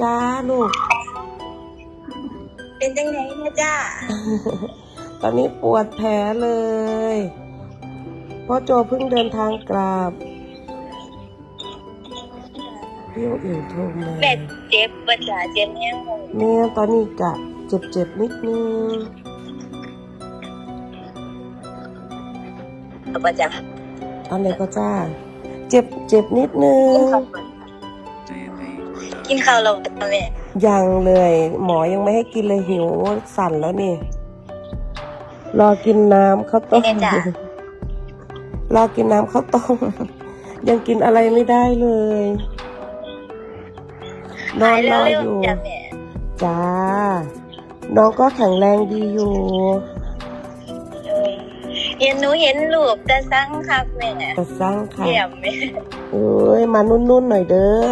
จ้าลูก เป็นจังไงเนี่ยจ้า ตอนนี้ปวดแผลเลยพ่อโจเพิ่งเดินทางกลับพี่อุ๋ยโทรมาแม่เจ็บปะจ้าเจ็บยังงงแม่ตอนนี้กะเจ็บเจ็บๆนิดนึงเอาปะจ้าตอนไหนก็จ้า เจ็บเจ็บนิดนึง กินข้าวเราแม่ยังเลย หมอยังไม่ให้กินเลยหิวสั่นแล้วนี่ รอกินน้ำข้าวต้มรอกินน้ำข้าวต้มยังกินอะไรไม่ได้เลยนอนรอเร็อวยู่ๆจ้าแม่จ้า น้องก็แข็งแรงดีอยู่เออเห็นหนูเห็นรูปแต่สั่งคักแม่จะสร้างค่ะเยี่ยมแม่เอ้ย มานุ่นๆหน่อยเด้อ